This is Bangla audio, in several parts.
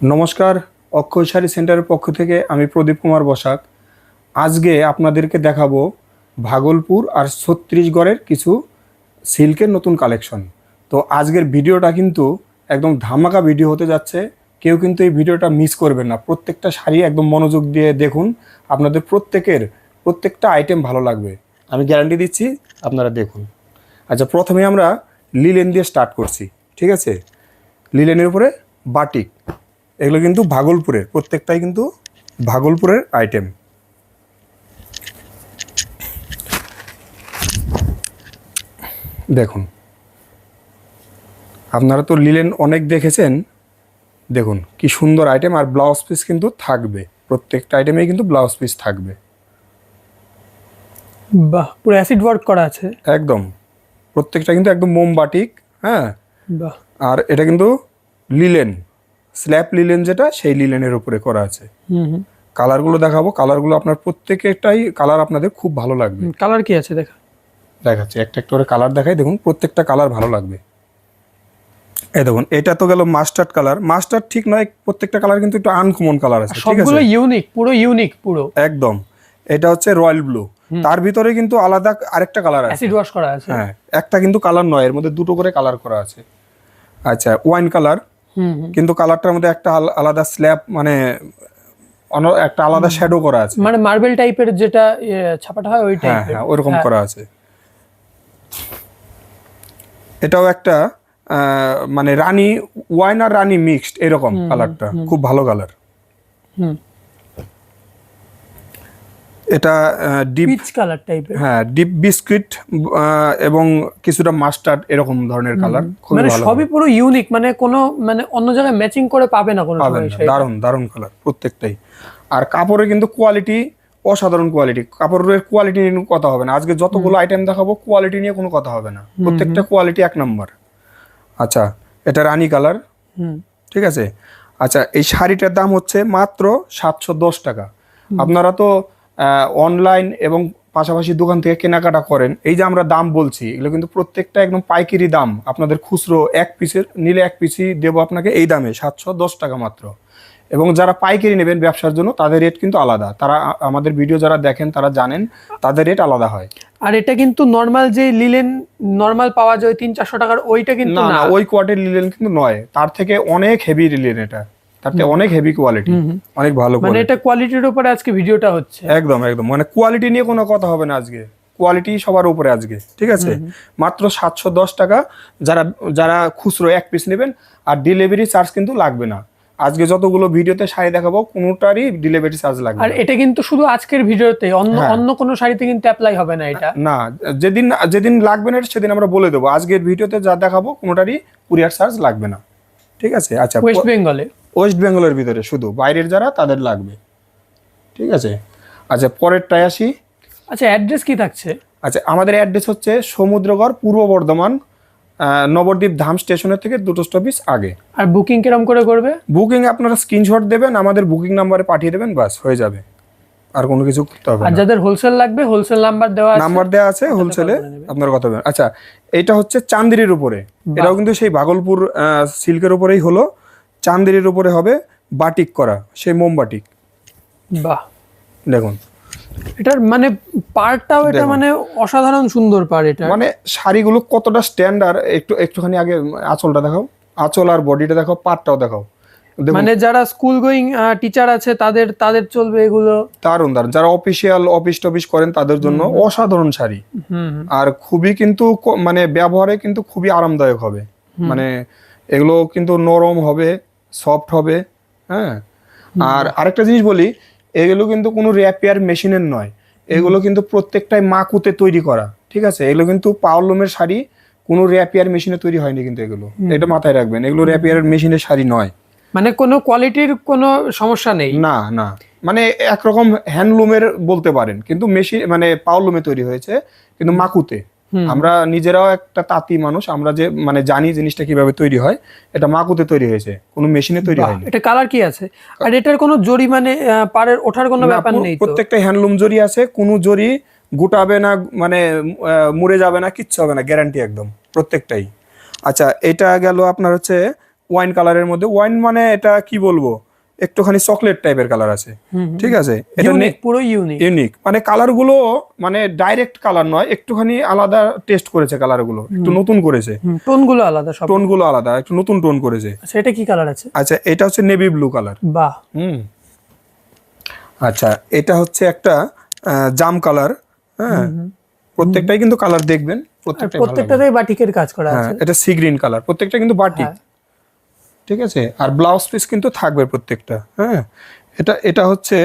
নমস্কার অক্ষয় সেন্টারের পক্ষ থেকে আমি প্রদীপ কুমার বসাক। আজকে আপনাদেরকে দেখাবো ভাগলপুর আর ছত্তিশগড়ের কিছু সিল্কের নতুন কালেকশন। তো আজকের ভিডিওটা কিন্তু একদম ধামাকা ভিডিও হতে যাচ্ছে। কেউ কিন্তু এই ভিডিওটা মিস করবেন না। প্রত্যেকটা শাড়ি একদম মনোযোগ দিয়ে দেখুন। আপনাদের প্রত্যেকের প্রত্যেকটা আইটেম ভালো লাগবে। আমি গ্যারান্টি দিচ্ছি আপনারা দেখুন। আচ্ছা প্রথমে আমরা লিলেন দিয়ে স্টার্ট করছি। ঠিক আছে? লিলেনের উপরে বাটিক এগুলো কিন্তু ভাগলপুরের প্রত্যেকটাই কিন্তু ভাগলপুরের আইটেম দেখুন আপনারা তো লিলেন অনেক দেখেছেন। দেখুন কি সুন্দর আইটেম আর ব্লাউজ পিস কিন্তু থাকবে। প্রত্যেকটা আইটেমেই কিন্তু ব্লাউজ পিস থাকবে। বাহ পুরো অ্যাসিড ওয়ার্ক করা আছে। একদম প্রত্যেকটা কিন্তু একদম মোমবাটিক হ্যাঁ? বাহ। আর এটা কিন্তু লিলেন স্ল্যাব লিলেন যেটা সেই লিলেনের উপরে করা আছে। হুম হুম। কালারগুলো দেখাবো। কালারগুলো আপনার প্রত্যেকটাই কালার আপনাদের খুব ভালো লাগবে। কালার কি আছে দেখা? দেখাচ্ছি একটা একটা করে কালার দেখাই। দেখুন প্রত্যেকটা কালার ভালো লাগবে। এই দেখুন এটা তো গেল মাস্টার্ড কালার। মাস্টার্ড ঠিক নয় প্রত্যেকটা কালার কিন্তু একটু আনকমন কালার আছে ঠিক আছে? সবগুলো ইউনিক পুরো ইউনিক পুরো। একদম। এটা হচ্ছে রয়্যাল ব্লু। তার ভিতরে কিন্তু আলাদা আরেকটা কালার আছে। অ্যাসিড ওয়াশ করা আছে। হ্যাঁ একটা কিন্তু কালার নয় এর মধ্যে দুটো করে কালার করা আছে। আচ্ছা ওয়াইন কালার। কিন্তু কালারটার মধ্যে একটা আলাদা স্ল্যাব মানে একটা আলাদা শ্যাডো করা আছে। মানে মার্বেল টাইপের যেটা ছাপাটা হয় ওই হ্যাঁ টাইপের হ্যাঁ ওরকম করা আছে। এটাও একটা আহ, মানে রানী ওয়াইন আর রানী মিক্সড এরকম কালারটা খুব ভালো কালার হুম। এটা ডিপ পিচ কালার টাইপের হ্যাঁ ডিপ বিস্কিট এবং কিছুটা মাস্টার্ড এরকম ধরনের কালার মানে সবই পুরো ইউনিক মানে কোনো মানে অন্য জায়গায় ম্যাচিং করে পাবে না কোনো দারুণ দারুণ কালার প্রত্যেকটাই। আর কাপড়ের কিন্তু কোয়ালিটি অসাধারণ কোয়ালিটি কাপড়ের কোয়ালিটি নিয়ে কোনো কথা হবে না। আজকে যতগুলো আইটেম দেখাবো কোয়ালিটি নিয়ে কোনো কথা হবে না। প্রত্যেকটা কোয়ালিটি এক নম্বর আচ্ছা এটা রানী কালার হুম। ঠিক আছে? আচ্ছা এই শাড়িটার দাম হচ্ছে মাত্র সাতশো দশ টাকা। আপনারা তো অনলাইন এবং পাশাপাশি দোকান থেকে কেনাকাটা করেন। এই যে আমরা দাম বলছি এগুলো কিন্তু প্রত্যেকটা একদম পাইকারি দাম। আপনাদের খুচরো এক পিসের নিলে এক পিসই দেবো আপনাকে এই দামে সাতশো দশ টাকা মাত্র। এবং যারা পাইকারি নেবেন ব্যবসার জন্য তাদের রেট কিন্তু আলাদা। তারা আমাদের ভিডিও যারা দেখেন তারা জানেন তাদের রেট আলাদা হয়। আর এটা কিন্তু নর্মাল যে লিলেন নর্মাল পাওয়া যায় তিন চারশো টাকার ওইটা কিন্তু না ওই কোয়ালিটির লিলেন কিন্তু নয়। তার থেকে অনেক হেভি লিলেন এটা। তার অনেক হেভি কোয়ালিটি অনেক ভালো মানে এটা কোয়ালিটির উপরে আজকে ভিডিওটা হচ্ছে। একদম একদম। মানে কোয়ালিটি নিয়ে কোনো কথা হবে না আজকে। কোয়ালিটি সবার উপরে আজকে ঠিক আছে? মাত্র সাতশো দশ টাকা। যারা যারা খুচরো এক পিস নেবেন আর ডেলিভারি চার্জ কিন্তু লাগবে না। আজকে যতগুলো ভিডিওতে শাড়ি দেখাবো কোনোটারই ডেলিভারি চার্জ লাগবে আর এটা কিন্তু শুধু আজকের ভিডিওতে অন্য হ্যাঁ। অন্য কোনো শাড়িতে কিন্তু অ্যাপ্লাই হবে না এটা। না যেদিন যেদিন লাগবে না সেদিন আমরা বলে দেবো। আজকের ভিডিওতে যা দেখাবো কোনোটারই কুরিয়ার চার্জ লাগবে না। ঠিক আছে? আচ্ছা ওয়েস্ট বেঙ্গলে ওয়েস্ট বেঙ্গলের ভিতরে শুধু বাইরের যারা তাদের লাগবে। ঠিক আছে? আচ্ছা পরেরটায় আসি। আচ্ছা অ্যাড্রেস কি থাকছে? আচ্ছা আমাদের অ্যাড্রেস হচ্ছে সমুদ্রগড় পূর্ব বর্ধমান নবদ্বীপ ধাম স্টেশনের থেকে দুটো স্টপিস আগে। আর বুকিং কিরম করে করবে? বুকিং আপনারা স্ক্রিনশট দেবেন আমাদের বুকিং নাম্বারে পাঠিয়ে দেবেন বাস হয়ে যাবে। আর কোনো কিছু করতে হবে আর যাদের হোলসেল লাগবে হোলসেল নাম্বার দেওয়া আছে। নাম্বার দেওয়া আছে হোলসেলে আপনার কথা বলবেন। আচ্ছা এটা হচ্ছে চান্দিরির উপরে। এটাও কিন্তু সেই ভাগলপুর সিল্কের উপরেই হলো। চান্দিরির উপরে হবে বাটিক করা সেই মোমবাটিক বাহ। দেখুন। এটার মানে পার্টটাও এটা মানে অসাধারণ সুন্দর পার এটা। মানে শাড়িগুলো কতটা স্ট্যান্ডার্ড একটু একটুখানি আগে আঁচলটা দেখাও। আঁচল আর বডিটা দেখাও পাটটাও দেখাও। মানে যারা স্কুল গোয়িং টিচার আছে তাদের তাদের চলবে এগুলো? দারুণ দারুণ। যারা অফিসিয়াল অফিস টফিস করেন তাদের জন্য অসাধারণ শাড়ি। আর খুবই কিন্তু মানে ব্যবহারে কিন্তু খুবই আরামদায়ক হবে। মানে এগুলো কিন্তু নরম হবে সফট হবে হ্যাঁ? আর আরেকটা জিনিস বলি এগুলো কিন্তু কোনো র্যাপিয়ার মেশিনের নয়। এগুলো কিন্তু প্রত্যেকটাই মাকুতে তৈরি করা ঠিক আছে? এগুলো কিন্তু পাওয়ারলুমের শাড়ি কোনো র্যাপিয়ার মেশিনে তৈরি হয়নি কিন্তু এগুলো। এটা মাথায় রাখবেন এগুলো র্যাপিয়ার মেশিনের শাড়ি নয়। মানে কোনো কোয়ালিটির কোনো সমস্যা নেই? না না। মানে একরকম হ্যান্ডলুমের বলতে পারেন কিন্তু মেশিন মানে পাওয়ারলুমে তৈরি হয়েছে কিন্তু মাকুতে। আমরা নিজেরাও একটা তাঁতি মানুষ আমরা যে মানে জানি জিনিসটা কীভাবে তৈরি হয় এটা মাকুতে তৈরি হয়েছে কোনো মেশিনে তৈরি হয় এটা কালার কি আছে? আর এটার কোনো জরি মানে পাড়ের ওঠার কোনো ব্যাপার নেই প্রত্যেকটা হ্যান্ডলুম জরি আছে কোনো জরি গুটাবে না মানে মুড়ে যাবে না কিচ্ছু হবে না গ্যারান্টি একদম প্রত্যেকটাই। আচ্ছা এটা গেল আপনার হচ্ছে ওয়াইন কালারের মধ্যে। ওয়াইন মানে এটা কি বলব? একটুখানি চকলেট টাইপের কালার আছে। ঠিক আছে? এটা পুরো ইউনিক ইউনিক মানে কালারগুলো মানে ডাইরেক্ট কালার নয় একটুখানি আলাদা টেস্ট করেছে কালারগুলো। একটু নতুন করেছে। টোনগুলো আলাদা সব। টোনগুলো আলাদা একটু নতুন টোন করেছে। আচ্ছা এটা কি কালার আছে? আচ্ছা এটা হচ্ছে নেভি ব্লু কালার বাহ। হুম। আচ্ছা এটা হচ্ছে একটা জাম কালার হ্যাঁ। প্রত্যেকটাই কিন্তু কালার দেখবেন প্রত্যেকটাই বাটিকের কাজ করা হ্যাঁ আছে। এটা সি গ্রিন কালার প্রত্যেকটা কিন্তু বাটিক। হ্যাঁ। ঠিক আছে? আর ব্লাউজ পিস কিন্তু থাকবে প্রত্যেকটা হ্যাঁ? এটা এটা হচ্ছে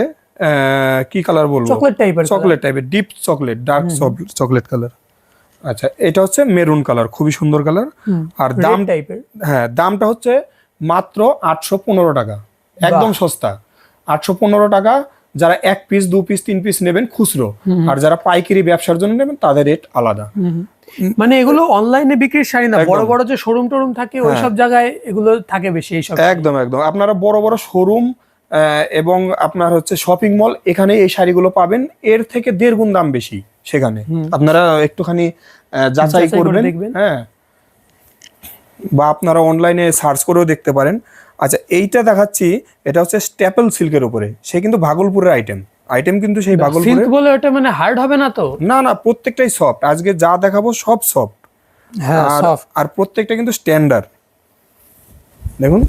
কি কালার বলব? চকলেট টাইপের চকলেট টাইপের deep chocolate dark chocolate colour আচ্ছা এটা হচ্ছে মেরুন কালার খুবই সুন্দর কালার আর দাম দাম টাইপের হ্যাঁ দামটা হচ্ছে মাত্র আটশো পনেরো টাকা একদম সস্তা। আটশো পনেরো টাকা যারা এক পিস দু পিস তিন পিস নেবেন খুচরো। আর যারা পাইকারি ব্যবসার জন্য নেবেন তাদের রেট আলাদা। মানে এগুলো অনলাইনে বিক্রির শাড়ি না বড় বড় যে শোরুম টোরুম থাকে ওই সব জায়গায় এগুলো থাকে বেশি এইসব। একদম একদম। আপনারা বড় বড় শোরুম এবং আপনার হচ্ছে শপিং মল এখানে এই শাড়িগুলো পাবেন। এর থেকে দেড় গুণ দাম বেশি সেখানে। আপনারা একটুখানি যাচাই যাচাই করে করবেন। হ্যাঁ। বা আপনারা অনলাইনে সার্চ করেও দেখতে পারেন। আচ্ছা এইটা দেখাচ্ছি এটা হচ্ছে স্ট্যাপল সিল্কের উপরে। সে কিন্তু ভাগলপুরের আইটেম আইটেম কিন্তু সেই সিল্ক বলে ওটা মানে হার্ড হবে না তো? না না প্রত্যেকটাই সফট আজকে যা দেখাবো সব সফট হ্যাঁ আর সফট আর প্রত্যেকটা কিন্তু স্ট্যান্ডার্ড দেখুন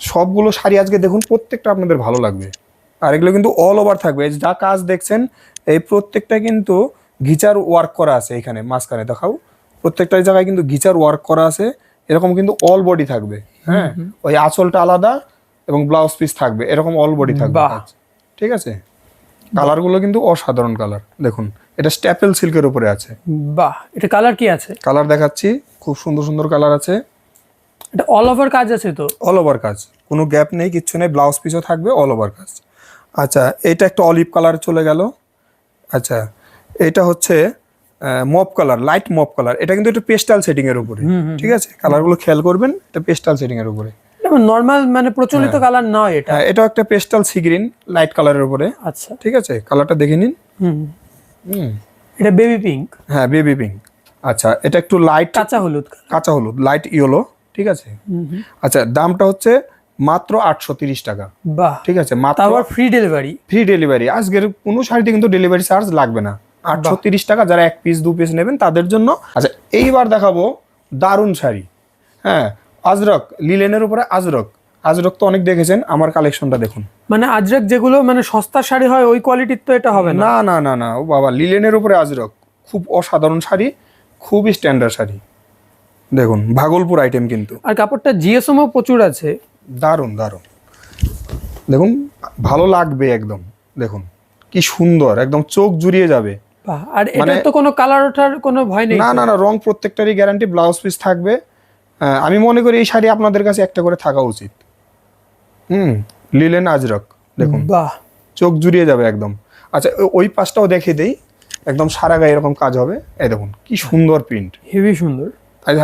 সবগুলো শাড়ি আজকে দেখুন প্রত্যেকটা আপনাদের ভালো লাগবে। আর এগুলো কিন্তু অল ওভার থাকবে। এই যা কাজ দেখছেন এই প্রত্যেকটা কিন্তু ঘিচার ওয়ার্ক করা আছে এখানে মাঝখানে দেখাও। প্রত্যেকটা জায়গায় কিন্তু ঘিচার ওয়ার্ক করা আছে। এরকম কিন্তু অল বডি থাকবে হ্যাঁ? ওই আঁচলটা আলাদা এবং ব্লাউজ পিস থাকবে এরকম অল বডি থাকবে। ঠিক আছে? কালারগুলো কিন্তু অসাধারণ কালার দেখুন এটা স্ট্যাপেল সিল্কের উপরে আছে। বাহ এটা কালার কি আছে? কালার দেখাচ্ছি খুব সুন্দর সুন্দর কালার আছে। এটা অল ওভার কাজ আছে তো? অল ওভার কাজ কোনো গ্যাপ নেই কিচ্ছু নেই ব্লাউজ পিসও থাকবে অল ওভার কাজ। আচ্ছা এটা একটা অলিভ কালার চলে গেল। আচ্ছা এটা হচ্ছে mop colour light mop colour এটা কিন্তু একটু পেস্টাল সেটিং এর উপরে ঠিক আছে? কালারগুলো খেয়াল করবেন এটা পেস্টাল সেটিং এর উপরে। নর্মাল মানে প্রচলিত কালার নয় এটা। এটা একটা পেস্টাল সি গ্রিন লাইট কালারের উপরে আচ্ছা। ঠিক আছে? কালারটা দেখে নিন। Hmm hmm. এটা বেবি পিঙ্ক হ্যাঁ বেবি পিঙ্ক আচ্ছা এটা একটু লাইট কাঁচা হলুদ কাঁচা হলুদ লাইট ইয়েলো ঠিক আছে? আচ্ছা দামটা হচ্ছে মাত্র আটশো তিরিশ টাকা। বাহ। ঠিক আছে মাত্র ফ্রি ডেলিভারি ফ্রি ডেলিভারি আজকের কোনো শাড়িতে কিন্তু ডেলিভারি চার্জ লাগবে না। আটশো তিরিশ টাকা যারা এক পিস দু পিস নেবেন তাদের জন্য। আচ্ছা এইবার দেখাবো দারুণ শাড়ি। হ্যাঁ আজরক লিলেনের উপরে আজরক। আজরক তো অনেক দেখেছেন আমার কালেকশনটা দেখুন। মানে আজরাক যেগুলো মানে সস্তা শাড়ি হয় ওই কোয়ালিটির তো এটা হবে না? না না না ও বাবা লিলেনের উপরে আজরক। খুব অসাধারণ শাড়ি খুবই স্ট্যান্ডার্ড শাড়ি। দেখুন ভাগলপুর আইটেম কিন্তু। আর কাপড়টা জিএসএমও প্রচুর আছে। দারুণ দারুণ। দেখুন ভালো লাগবে একদম। দেখুন কি সুন্দর একদম চোখ জুড়িয়ে যাবে। আর এটা মানে- তো কোনো কালার ওঠার কোনো ভয় নেই না না না রং প্রত্যেকটারই গ্যারান্টি ব্লাউজ পিস থাকবে। আমি মনে করি এই শাড়ি আপনাদের কাছে একটা করে থাকা উচিত। হুম লিলেন আজরক দেখুন। বাহ। চোখ জুড়িয়ে যাবে একদম। আচ্ছা ওই পাশটাও দেখে দেই। একদম সারা গায়ে এরকম কাজ হবে। এই দেখুন কি সুন্দর প্রিন্ট হেভি সুন্দর।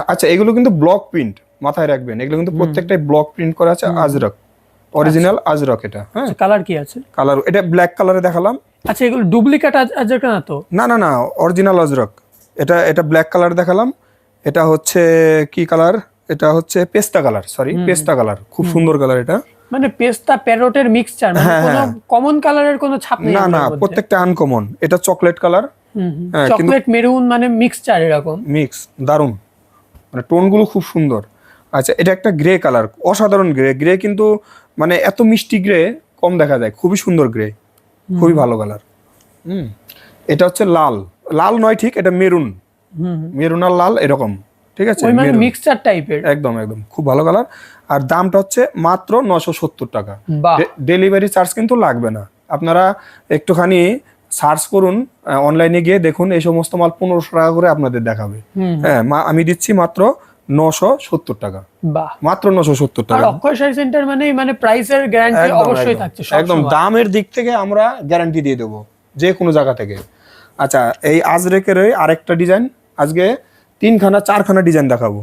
আচ্ছা এগুলো কিন্তু ব্লক প্রিন্ট মাথায় রাখবেন। এগুলো কিন্তু প্রত্যেকটাই ব্লক প্রিন্ট করা আছে আজরক। অরিজিনাল আজরক এটা হ্যাঁ। কালার কি আছে? কালার এটা ব্ল্যাক কালারে দেখালাম। আচ্ছা এগুলো ডুপ্লিকেট আজরাক না তো না না না অরিজিনাল আজরক এটা এটা ব্ল্যাক কালার দেখালাম। এটা হচ্ছে কি কালার এটা হচ্ছে পেস্তা কালার সরি পেস্তা কালার খুব সুন্দর কালার এটা। মানে পেস্তা প্যারোটের মিক্সচার মানে হ্যাঁ, কোনো কমন কালারের কোনো ছাপ নেই না না প্রত্যেকটা আনকমন এটা চকলেট কালার হ্যাঁ, চকলেট মেরুন মানে মিক্সচার এরকম। মিক্স দারুণ মানে টোনগুলো খুব সুন্দর। আচ্ছা এটা একটা গ্রে কালার অসাধারণ গ্রে গ্রে কিন্তু মানে এত মিষ্টি গ্রে কম দেখা যায়। খুবই সুন্দর গ্রে খুবই ভালো কালার হুম। এটা হচ্ছে লাল। লাল নয় ঠিক এটা মেরুন। মেরুন আর লাল এরকম ঠিক আছে? মিক্সচার টাইপের একদম একদম। খুব ভালো কালার আর দামটা হচ্ছে মাত্র নশো সত্তর টাকা। ডেলিভারি চার্জ কিন্তু লাগবে না। আপনারা একটুখানি সার্চ করুন অনলাইনে গিয়ে দেখুন এই সমস্ত মাল পনেরোশো টাকা করে আপনাদের দেখাবে। হ্যাঁ আমি দিচ্ছি মাত্র নশো সত্তর টাকা। বাহ। মাত্র নশো সত্তর টাকা। অক্ষয় সেন্টার মানে মানে প্রাইসের গ্যারান্টি অবশ্যই একদম। থাকছে একদম দামের দিক থেকে আমরা গ্যারান্টি দিয়ে দেবো যে কোনো জায়গা থেকে। আচ্ছা এই আজরেকের ওই আরেকটা ডিজাইন আজকে তিনখানা চারখানা ডিজাইন দেখাবো।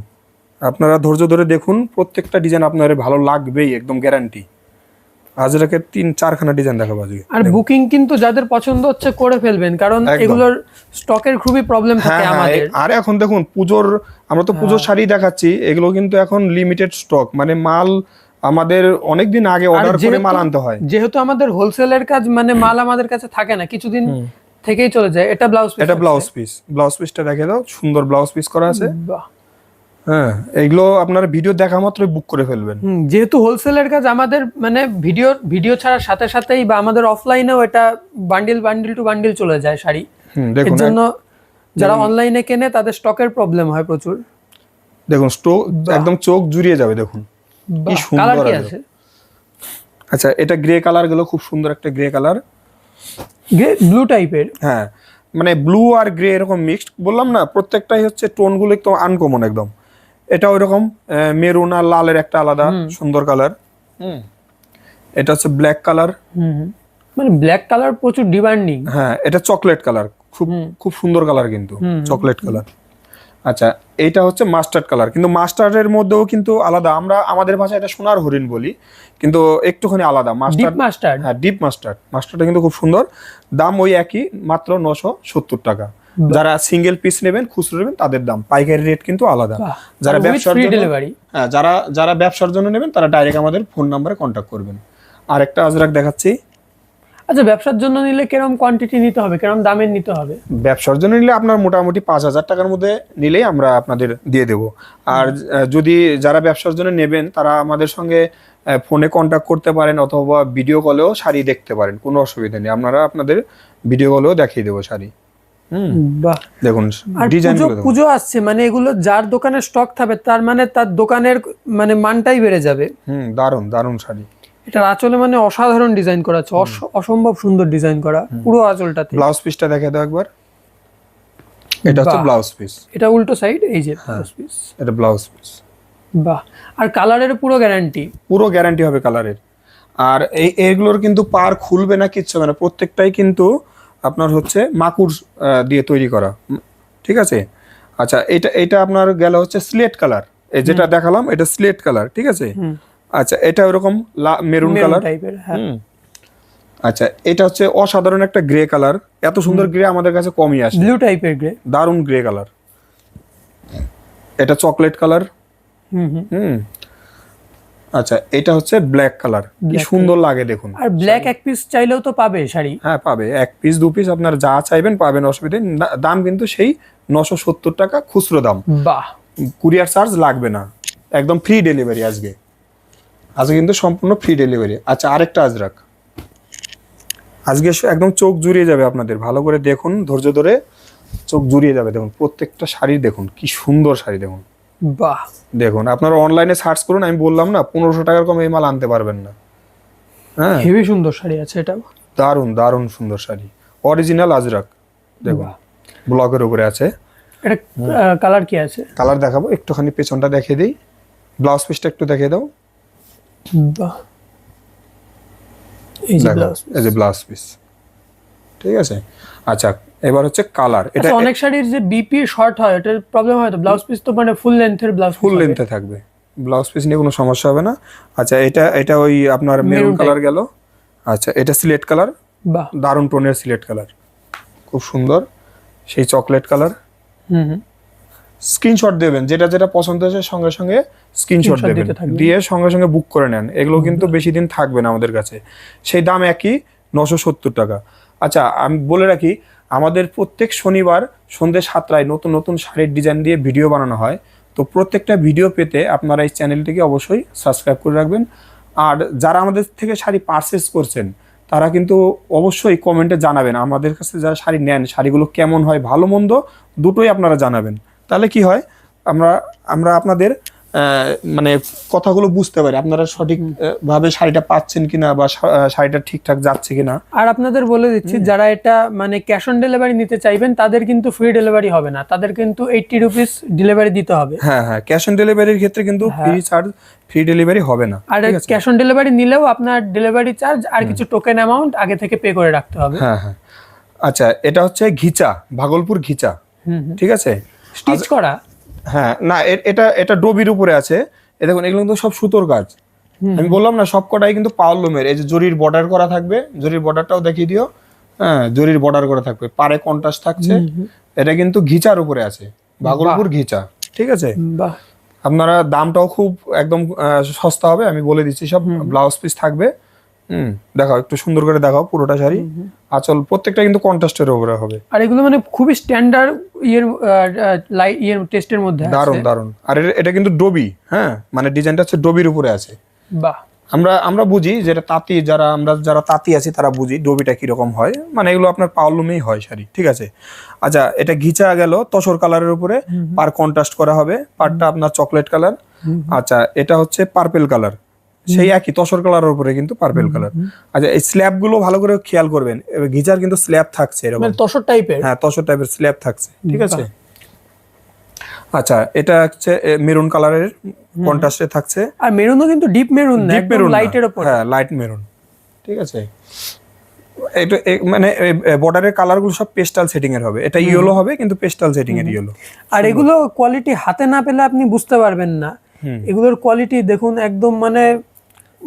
আপনারা ধৈর্য ধরে দেখুন প্রত্যেকটা ডিজাইন আপনার ভালো লাগবেই একদম গ্যারান্টি আজরাকের তিন চারখানা ডিজাইন দেখাবো আজকে। আর বুকিং কিন্তু যাদের পছন্দ হচ্ছে করে ফেলবেন কারণ এগুলোর স্টকের খুবই প্রবলেম হ্যাঁ থাকে হ্যাঁ আমাদের। হ্যাঁ। এ- আর এখন দেখুন পুজোর আমরা তো পুজোর শাড়ি দেখাচ্ছি এগুলো কিন্তু এখন লিমিটেড স্টক মানে মাল আমাদের অনেক দিন আগে অর্ডার করে মাল আনতে হয়। যেহেতু আমাদের হোলসেলের কাজ মানে মাল আমাদের কাছে থাকে না কিছুদিন থেকেই চলে যায়। এটা ব্লাউজ এটা ব্লাউজ পিস ব্লাউজ পিসটা দেখে দাও সুন্দর ব্লাউজ পিস করা আছে। হ্যাঁ এইগুলো আপনার ভিডিও দেখা মাত্রই বুক করে ফেলবেন। যেহেতু হোলসেলের কাজ আমাদের মানে ভিডিও ভিডিও ছাড়ার সাথে সাথেই বা আমাদের অফলাইনেও এটা বান্ডিল বান্ডিল টু বান্ডিল চলে যায় শাড়ি। এর জন্য যারা অনলাইনে কেনে তাদের স্টকের প্রবলেম হয় প্রচুর। দেখুন স্টোক একদম চোখ জুড়িয়ে যাবে দেখুন। কি সুন্দর আছে। আচ্ছা এটা গ্রে কালারগুলো খুব সুন্দর একটা গ্রে কালার গ্রে ব্লু টাইপের হ্যাঁ মানে ব্লু আর গ্রে এরকম মিক্সড বললাম না প্রত্যেকটাই হচ্ছে টোনগুলো একটম আনকমন একদম। এটা ওইরকম মেরুন আর লালের একটা আলাদা সুন্দর কালার। এটা হচ্ছে ব্ল্যাক কালার। মানে ব্ল্যাক কালার প্রচুর ডিমান্ডিং। হ্যাঁ এটা চকলেট কালার। খুব খুব সুন্দর কালার কিন্তু চকলেট কালার। আচ্ছা এইটা হচ্ছে মাস্টার্ড কালার। কিন্তু মাস্টার্ডের মধ্যেও কিন্তু আলাদা। আমরা আমাদের ভাষায় এটা সোনার হরিণ বলি কিন্তু একটুখানি আলাদা। Deep mustard? মাস্টার্ড হ্যাঁ ডিপ মাস্টার্ড। মাস্টারটা কিন্তু খুব সুন্দর। দাম ওই একই মাত্র নশো সত্তর টাকা। যারা সিঙ্গেল পিস নেবেন খুচরো নেবেন তাদের দাম। পাইকারি রেট কিন্তু আলাদা। যারা ব্যবসার জন্য ডেলিভারি হ্যাঁ যারা যারা ব্যবসার জন্য নেবেন তারা ডাইরেক্ট আমাদের ফোন নাম্বারে কন্ট্যাক্ট করবেন। আর একটা আজরাক দেখাচ্ছি। আচ্ছা ব্যবসার জন্য নিলে কীরকম কোয়ান্টিটি নিতে হবে? কীরকম দামের নিতে হবে? ব্যবসার জন্য নিলে আপনার মোটামুটি পাঁচ হাজার টাকার মধ্যে নিলেই আমরা আপনাদের দিয়ে দেব। আর যদি যারা ব্যবসার জন্য নেবেন তারা আমাদের সঙ্গে ফোনে কন্ট্যাক্ট করতে পারেন অথবা ভিডিও কলেও শাড়ি দেখতে পারেন। কোনো অসুবিধা নেই। আপনারা আপনাদের ভিডিও কলেও দেখিয়ে দেবো শাড়ি। দেখুন আর পুজো পুজো আসছে মানে এগুলো যার দোকানে স্টক থাকবে তার মানে তার দোকানের মানে মানটাই বেড়ে যাবে। হুম দারুণ শাড়ি। এটা আঁচলে মানে অসাধারণ ডিজাইন করা আছে অসম্ভব সুন্দর ডিজাইন করা পুরো আঁচলটাতে। ব্লাউজ পিসটা দেখে দাও একবার। এটা হচ্ছে ব্লাউজ পিস এটা উল্টো সাইড এই যে হ্যাঁ। ব্লাউজ পিস এটা ব্লাউজ পিস বাহ। আর কালারের পুরো গ্যারান্টি পুরো গ্যারান্টি হবে কালারের আর এই এগুলোর কিন্তু পার খুলবে না কিচ্ছু হবে না। প্রত্যেকটাই কিন্তু আপনার হচ্ছে মাকুর দিয়ে তৈরি করা। ঠিক আছে? আচ্ছা এটা এটা আপনার গেল হচ্ছে স্লেট কালার। এই যেটা দেখালাম এটা স্লেট কালার ঠিক আছে? আচ্ছা এটা ওরকম মেরুন কালার? টাইপের হ্যাঁ। আচ্ছা এটা হচ্ছে অসাধারণ একটা গ্রে কালার। এত সুন্দর গ্রে আমাদের কাছে কমই আসে। ব্লু টাইপের গ্রে। দারুণ গ্রে কালার। এটা চকলেট কালার। হুম হুম। হুম। আচ্ছা এটা হচ্ছে ব্ল্যাক কালার কি সুন্দর লাগে দেখুন। আর ব্ল্যাক এক পিস চাইলেও তো পাবে শাড়ি। হ্যাঁ পাবে। এক পিস দু পিস আপনার যা চাইবেন পাবেন অসুবিধা। দাম কিন্তু সেই নশো সত্তর টাকা খুচরো দাম। বাহ। কুরিয়ার চার্জ লাগবে না। একদম ফ্রি ডেলিভারি আজকে। আজকে কিন্তু সম্পূর্ণ ফ্রি ডেলিভারি আচ্ছা আরেকটা আজরাক। আজকে একদম চোখ জুড়িয়ে যাবে আপনাদের। ভালো করে দেখুন ধৈর্য ধরে চোখ জুড়িয়ে যাবে। দেখুন প্রত্যেকটা শাড়ি দেখুন কি সুন্দর শাড়ি দেখুন। বাহ। দেখুন আপনারা অনলাইনে সার্চ করুন আমি বললাম না পনেরোশো টাকার কমে এই মাল আনতে পারবেন না। হ্যাঁ? হেভি সুন্দর শাড়ি আছে এটা দারুণ দারুণ সুন্দর শাড়ি। অরিজিনাল আজরাক দেখুন ব্লকের উপরে আছে। এটা কালার কি আছে? কালার দেখাবো একটুখানি পেছনটা দেখিয়ে দিই। ব্লাউজ পিসটা একটু দেখিয়ে দাও। বাহ। এই যে ব্লাউজ এই যে ব্লাউজ পিস ঠিক আছে? আচ্ছা এবার হচ্ছে কালার এটা আচ্ছা অনেক শাড়ির যে বিপি শর্ট হয় এটার প্রবলেম হয় তো? ব্লাউজ পিস তো মানে ফুল লেন্থের ব্লাউজ ফুল লেন্থে থাকবে। ব্লাউজ পিস নিয়ে কোনো সমস্যা হবে না। আচ্ছা এটা এটা ওই আপনার মেরুন কালার গেল। আচ্ছা এটা সিলেট কালার বাহ। দারুণ টোনের সিলেট কালার খুব সুন্দর। সেই চকলেট কালার হুম হুম। স্ক্রিনশট দেবেন। যেটা যেটা পছন্দ হয়েছে সঙ্গে সঙ্গে স্ক্রিনশট দেবেন। দিয়ে সঙ্গে সঙ্গে বুক করে নেন। এগুলো কিন্তু বেশি দিন থাকবে না আমাদের কাছে। সেই দাম একই নশো সত্তর টাকা। আচ্ছা আমি বলে রাখি, আমাদের প্রত্যেক শনিবার সন্ধ্যে সাতটায় নতুন নতুন শাড়ির ডিজাইন দিয়ে ভিডিও বানানো হয়। তো প্রত্যেকটা ভিডিও পেতে আপনারা এই চ্যানেলটিকে অবশ্যই সাবস্ক্রাইব করে রাখবেন। আর যারা আমাদের থেকে শাড়ি পারচেস করছেন, তারা কিন্তু অবশ্যই কমেন্টে জানাবেন, আমাদের কাছে যারা শাড়ি নেন, শাড়িগুলো কেমন হয়, ভালো মন্দ, দুটোই আপনারা জানাবেন। তাহলে কি হয়, আমরা আমরা আপনাদের মানে কথাগুলো বুঝতে পারি। আপনারা সঠিক ভাবে শাড়িটা পাচ্ছেন কিনা বা শাড়িটা ঠিকঠাক যাচ্ছে কিনা। আর আপনাদের বলে দিচ্ছি যারা এটা মানে ক্যাশ অন ডেলিভারি নিতে চাইবেন তাদের কিন্তু ফ্রি ডেলিভারি হবে না। তাদের কিন্তু এইটটি রুপিস ডেলিভারি দিতে হবে। হ্যাঁ হ্যাঁ ক্যাশ অন ডেলিভারির ক্ষেত্রে কিন্তু ফ্রি চার্জ ফ্রি ডেলিভারি হবে না। আর ক্যাশ অন ডেলিভারি নিলেও আপনার ডেলিভারি চার্জ আর কিছু টোকেন অ্যামাউন্ট আগে থেকে পে করে রাখতে হবে। হ্যাঁ হ্যাঁ। আচ্ছা এটা হচ্ছে ঘিচা ভাগলপুর ঘিচা। ঠিক আছে? স্টিচ করা। হ্যাঁ না এটা এটা ডবির উপরে আছে। এ দেখুন এগুলো কিন্তু সব সুতোর কাজ। আমি বললাম না সব কটাই কিন্তু পাওয়ার লুমের। এই যে জরির বর্ডার করা থাকবে জরির বর্ডারটাও দেখিয়ে দিও। হ্যাঁ জরির বর্ডার করা থাকবে। পারে কন্ট্রাস্ট থাকছে। এটা কিন্তু ঘিচার উপরে আছে। ভাগলপুর ঘিচা ঠিক আছে? আপনারা দামটাও খুব একদম সস্তা হবে আমি বলে দিচ্ছি সব ব্লাউজ পিস থাকবে। হুম দেখাও একটু সুন্দর করে দেখাও পুরোটা শাড়ি। আচল প্রত্যেকটা কিন্তু কন্ট্রাস্টের উপরে হবে। আর এগুলো মানে খুবই স্ট্যান্ডার্ড ইয়ের লাইট ইয়ের টেস্টের মধ্যে আছে। দারুণ দারুণ আর এটা- এটা কিন্তু ডবি হ্যাঁ? মানে ডিজাইনটা হচ্ছে ডবির উপরে আছে। বাহ। আমরা আমরা বুঝি যেটা তাঁতি যারা আমরা যারা তাঁতি আছি তারা বুঝি ডবিটা কীরকম হয়। মানে এগুলো আপনার পাওয়ালুমেই হয় শাড়ি ঠিক আছে? আচ্ছা এটা ঘিচা গেল তসর কালারের উপরে। পার কন্ট্রাস্ট করা হবে। পারটা আপনার চকলেট কালার আচ্ছা এটা হচ্ছে পার্পেল কালার সেই একই তসর কালারের উপরে কিন্তু পার্পেল কালার আচ্ছা এই স্ল্যাবগুলো ভালো করে খেয়াল করবেন গিজার কিন্তু স্ল্যাব থাকছে এরকম। মানে তসর টাইপের হ্যাঁ তসর টাইপের স্ল্যাব থাকছে ঠিক আছে? আচ্ছা এটা হচ্ছে মেরুন কালারের কন্ট্রাস্টে থাকছে। আর মেরুনও কিন্তু ডিপ মেরুন না ডিপ মেরুন লাইটের উপর হ্যাঁ লাইট মেরুন ঠিক আছে? এটা মানে বর্ডারের কালারগুলো সব পেস্টাল সেটিং এর হবে। এটা ইয়েলো হবে কিন্তু পেস্টাল সেটিং এর ইয়েলো আর এগুলো কোয়ালিটি হাতে না পেলে আপনি বুঝতে পারবেন না। এগুলোর কোয়ালিটি দেখুন একদম মানে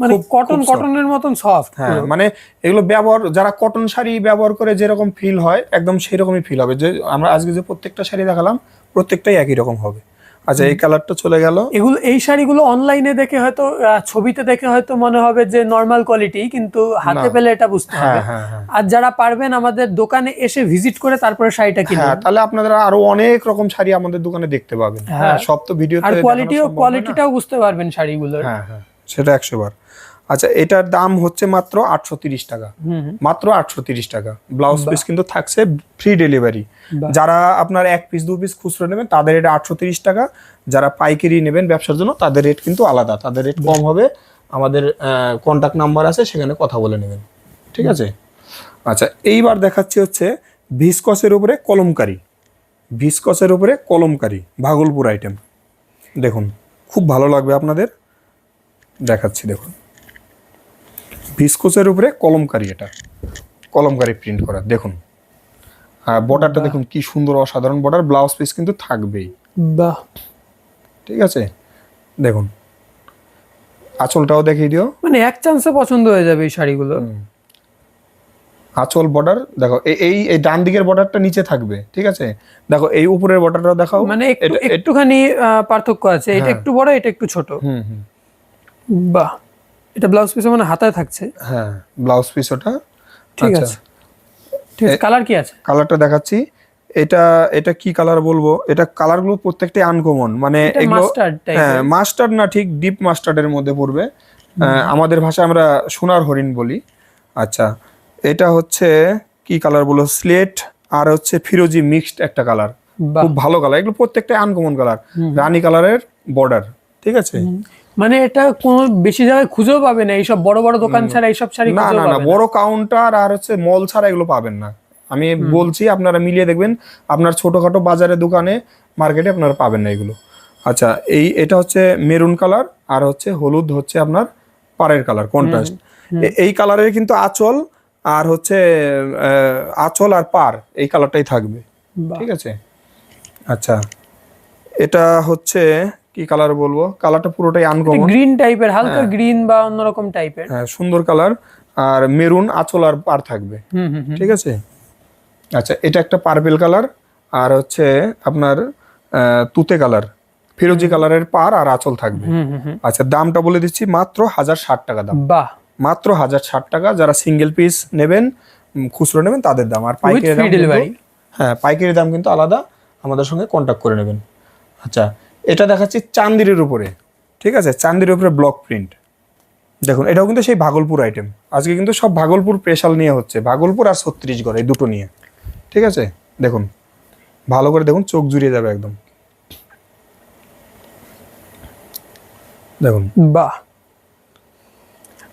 মানে কটন কটনের মতন সফট হ্যাঁ মানে এগুলো ব্যবহার যারা কটন শাড়ি ব্যবহার করে যেরকম ফিল হয় একদম সেরকমই ফিল হবে। যে আমরা আজকে যে প্রত্যেকটা শাড়ি দেখালাম প্রত্যেকটাই একই রকম হবে। আচ্ছা এই কালারটা চলে গেল। এগুলো এই শাড়িগুলো অনলাইনে দেখে হয়তো ছবিতে দেখে হয়তো মনে হবে যে নর্মাল কোয়ালিটি কিন্তু হাতে পেলে এটা বুঝতে হবে। হ্যাঁ হ্যাঁ। হ্যাঁ আর যারা পারবেন আমাদের দোকানে এসে ভিজিট করে তারপরে শাড়িটা কিনবেন হ্যাঁ তাহলে আপনারা আরও অনেক রকম শাড়ি আমাদের দোকানে দেখতে পাবেন। হ্যাঁ। সব তো ভিডিও আর কোয়ালিটিও কোয়ালিটিটাও বুঝতে পারবেন শাড়িগুলোর। হ্যাঁ হ্যাঁ। সেটা একশো বার। আচ্ছা এটার দাম হচ্ছে মাত্র আটশো তিরিশ টাকা। মাত্র আটশো তিরিশ টাকা। ব্লাউজ পিস কিন্তু থাকছে ফ্রি ডেলিভারি যারা আপনার এক পিস দু পিস খুচরো নেবেন তাদের এটা আটশো তিরিশ টাকা। যারা পাইকারি নেবেন ব্যবসার জন্য তাদের রেট কিন্তু আলাদা। তাদের রেট কম হবে। আমাদের কন্টাক্ট নাম্বার আছে সেখানে কথা বলে নেবেন। ঠিক আছে? আচ্ছা এইবার দেখাচ্ছি হচ্ছে ভিসকসের উপরে কলমকারি। ভিসকসের উপরে কলমকারি ভাগলপুর আইটেম দেখুন খুব ভালো লাগবে আপনাদের। দেখাচ্ছি দেখুন। ভিসকোসের উপরে কলমকারি এটা। কলমকারি প্রিন্ট করা দেখুন। আর বর্ডারটা দেখুন কি সুন্দর অসাধারণ বর্ডার ব্লাউজ পিস কিন্তু থাকবেই। বাহ। ঠিক আছে? দেখুন। আঁচলটাও দেখিয়ে দিও। মানে এক চান্সে পছন্দ হয়ে যাবে এই শাড়িগুলো। আঁচল বর্ডার দেখো এই- এই ডান দিকের বর্ডারটা নিচে থাকবে ঠিক আছে? দেখো এই উপরের বর্ডারটাও দেখাও। মানে একটু একটুখানি পার্থক্য আছে এটা একটু বড় এটা একটু ছোট। হুম হুম। বাহ এটা ব্লাউজ পিসে মানে হাতায় থাকছে? হ্যাঁ ব্লাউজ পিস ওটা। ঠিক আচ্ছা। আছে। ঠিক আছে কালার কি আছে? কালারটা দেখাচ্ছি। এটা এটা কি কালার বলব? এটা কালারগুলো প্রত্যেকটাই আনকমন মানে এগুলো হ্যাঁ মাস্টার্ড না ঠিক ডিপ মাস্টার্ডের মধ্যে পড়বে। আমাদের ভাষায় আমরা সোনার হরিণ বলি। আচ্ছা এটা হচ্ছে কি কালার বলো? স্লেট আর হচ্ছে ফিরোজি মিক্সড একটা কালার খুব ভালো কালার এগুলো প্রত্যেকটাই আনকমন কালার রানী কালারের বর্ডার ঠিক আছে? মানে এটা কোনো বেশি জায়গায় খুঁজেও পাবে না এইসব বড় বড় দোকান ছাড়া এইসব শাড়ি না না না বড় কাউন্টার আর হচ্ছে মল ছাড়া এগুলো পাবেন না। আমি বলছি আপনারা মিলিয়ে দেখবেন আপনার ছোটখাটো বাজারে দোকানে মার্কেটে আপনারা পাবেন না এগুলো। আচ্ছা এই এটা হচ্ছে মেরুন কালার আর হচ্ছে হলুদ হচ্ছে আপনার পাড়ের কালার কন্ট্রাস্ট এই কালারের কিন্তু আঁচল আর হচ্ছে আঁচল আর পার এই কালারটাই থাকবে। ঠিক আছে? আচ্ছা এটা হচ্ছে কি কালার বলব? কালারটা পুরোটাই আনকমন গ্রিন টাইপের হালকা গ্রিন বা অন্যরকম টাইপের হ্যাঁ সুন্দর কালার আর মেরুন আঁচল আর পার থাকবে। ঠিক আছে? আচ্ছা এটা একটা পার্পেল কালার আর হচ্ছে আপনার তুতে কালার ফিরোজি কালারের পার আর আঁচল থাকবে। আচ্ছা দামটা বলে দিচ্ছি মাত্র হাজার ষাট টাকা দাম। বাহ। মাত্র হাজার ষাট টাকা। যারা সিঙ্গেল পিস নেবেন খুচরো নেবেন তাদের দাম। আর পাইকারি হ্যাঁ পাইকারি দাম কিন্তু আলাদা। আমাদের সঙ্গে কন্ট্যাক্ট করে নেবেন। আচ্ছা এটা দেখাচ্ছি চান্দিরের উপরে ঠিক আছে? চান্দির উপরে ব্লক প্রিন্ট দেখুন এটাও কিন্তু সেই ভাগলপুর আইটেম আজকে কিন্তু সব ভাগলপুর স্পেশাল নিয়ে হচ্ছে। ভাগলপুর আর ছত্রিশগড় এই দুটো নিয়ে ঠিক আছে? দেখুন ভালো করে দেখুন চোখ জুড়িয়ে যাবে একদম। দেখুন। বাহ!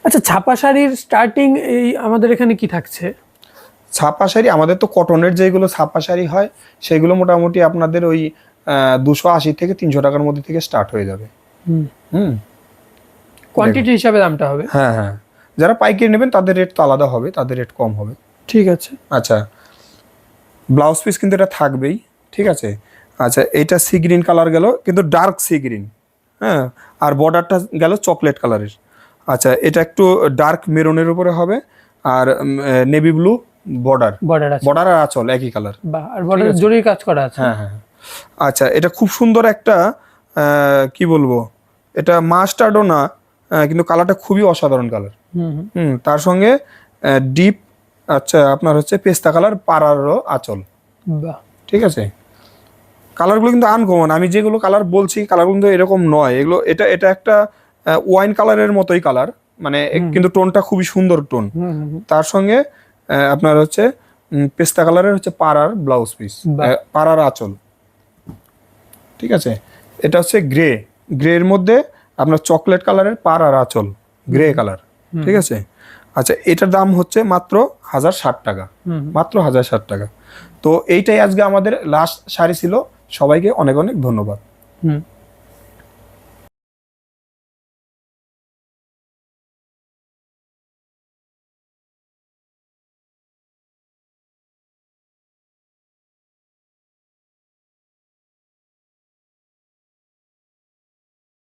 আচ্ছা ছাপা শাড়ির স্টার্টিং এই আমাদের এখানে কি থাকছে? ছাপা শাড়ি আমাদের তো কটনের যেগুলো ছাপা শাড়ি হয় সেগুলো মোটামুটি আপনাদের ওই দুশো আশি থেকে তিনশো টাকার মধ্যে থেকে স্টার্ট হয়ে যাবে। হুম। কোয়ান্টিটি হিসাবে দামটা হবে? হ্যাঁ হ্যাঁ। যারা পাইকারি নেবেন তাদের রেট তো আলাদা হবে তাদের রেট কম হবে। ঠিক আছে। আচ্ছা। ব্লাউজ পিস কিন্তু এটা থাকবেই ঠিক আছে? আচ্ছা এটা সি গ্রিন কালার গেল কিন্তু ডার্ক সি গ্রিন হ্যাঁ? আর বর্ডারটা গেল চকলেট কালারের আচ্ছা এটা একটু ডার্ক মেরুনের উপরে হবে আর navy blue border border border আর আঁচল একই কালার বা আর বর্ডার জরির কাজ করা আছে। হ্যাঁ হ্যাঁ। আচ্ছা এটা খুব সুন্দর একটা কি বলব? এটা মাস্টার্ডও না কিন্তু কালারটা খুবই অসাধারণ কালার। হুম তার সঙ্গে ডিপ আচ্ছা আপনার হচ্ছে পেস্তা কালার পাড়ারও আঁচল। ঠিক আছে? কালারগুলো কিন্তু আনকমন আমি যেগুলো কালার বলছি কালারগুলো কিন্তু এরকম নয়। এগুলো এটা এটা একটা ওয়াইন কালারের মতোই কালার মানে কিন্তু টোনটা খুবই সুন্দর টোন। তার সঙ্গে আপনার হচ্ছে পেস্তা কালারের হচ্ছে পাড়ার ব্লাউজ পিস পাড়ার আঁচল। ঠিক আছে? এটা হচ্ছে গ্রে। গ্রের মধ্যে আপনার চকলেট কালারের পার পাড়ার আঁচল গ্রে কালার। ঠিক আছে? আচ্ছা এটার দাম হচ্ছে মাত্র হাজার ষাট টাকা। মাত্র হাজার ষাট টাকা। তো এইটাই আজকে আমাদের লাস্ট শাড়ি ছিল। সবাইকে অনেক অনেক ধন্যবাদ। হুম।